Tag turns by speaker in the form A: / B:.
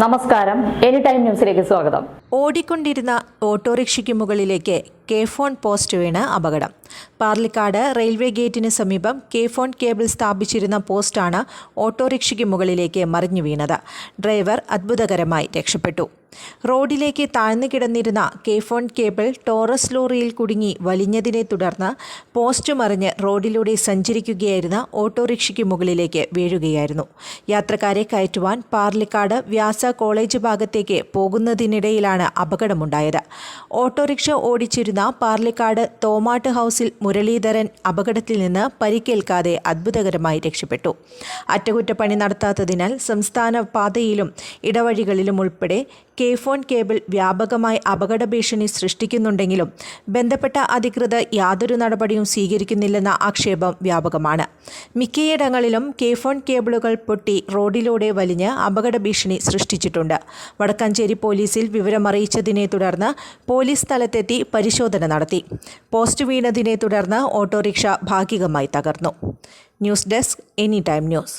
A: നമസ്കാരം. Any time ന്യൂസിലേക്ക് സ്വാഗതം.
B: ഓടിക്കൊണ്ടിരുന്ന ഓട്ടോറിക്ഷയ്ക്ക് മുകളിലേക്ക് കെ ഫോൺ പോസ്റ്റ് വീണ് അപകടം. പാർലിക്കാട് റെയിൽവേ ഗേറ്റിന് സമീപം കെ ഫോൺ കേബിൾ സ്ഥാപിച്ചിരുന്ന പോസ്റ്റാണ് ഓട്ടോറിക്ഷയ്ക്ക് മുകളിലേക്ക് മറിഞ്ഞു വീണത്. ഡ്രൈവർ അത്ഭുതകരമായി രക്ഷപ്പെട്ടു. റോഡിലേക്ക് താഴ്ന്നു കിടന്നിരുന്ന കേഫോൺ കേബിൾ ടോറസ് ലോറിയിൽ കുടുങ്ങി വലിഞ്ഞതിനെ തുടർന്ന് പോസ്റ്റ് മറിഞ്ഞ് റോഡിലൂടെ സഞ്ചരിക്കുകയായിരുന്ന ഓട്ടോറിക്ഷയ്ക്ക് മുകളിലേക്ക് വീഴുകയായിരുന്നു. യാത്രക്കാരെ കയറ്റുവാൻ പാർലിക്കാട് വ്യാസ കോളേജ് ഭാഗത്തേക്ക് പോകുന്നതിനിടയിലാണ് അപകടമുണ്ടായത്. ഓട്ടോറിക്ഷ ഓടിച്ചിരുന്ന പാർലിക്കാട് തോമാട്ട് ഹൗസിൽ മുരളീധരൻ അപകടത്തിൽ നിന്ന് പരിക്കേൽക്കാതെ അത്ഭുതകരമായി രക്ഷപ്പെട്ടു. അറ്റകുറ്റപ്പണി നടത്താത്തതിനാൽ സംസ്ഥാന പാതയിലും ഇടവഴികളിലും ഉൾപ്പെടെ കെ ഫോൺ കേബിൾ വ്യാപകമായി അപകട ഭീഷണി സൃഷ്ടിക്കുന്നുണ്ടെങ്കിലും ബന്ധപ്പെട്ട അധികൃതർ യാതൊരു നടപടിയും സ്വീകരിക്കുന്നില്ലെന്ന ആക്ഷേപം വ്യാപകമാണ്. മിക്കയിടങ്ങളിലും കേഫോൺ കേബിളുകൾ പൊട്ടി റോഡിലൂടെ വലിഞ്ഞ് അപകട ഭീഷണി സൃഷ്ടിച്ചിട്ടുണ്ട്. വടക്കാഞ്ചേരി പോലീസിൽ വിവരമറിയിച്ചതിനെ തുടർന്ന് പോലീസ് സ്ഥലത്തെത്തി പരിശോധന നടത്തി. പോസ്റ്റ് വീണതിനെ തുടർന്ന് ഓട്ടോറിക്ഷ ഭാഗികമായി തകർന്നു. News desk any time news.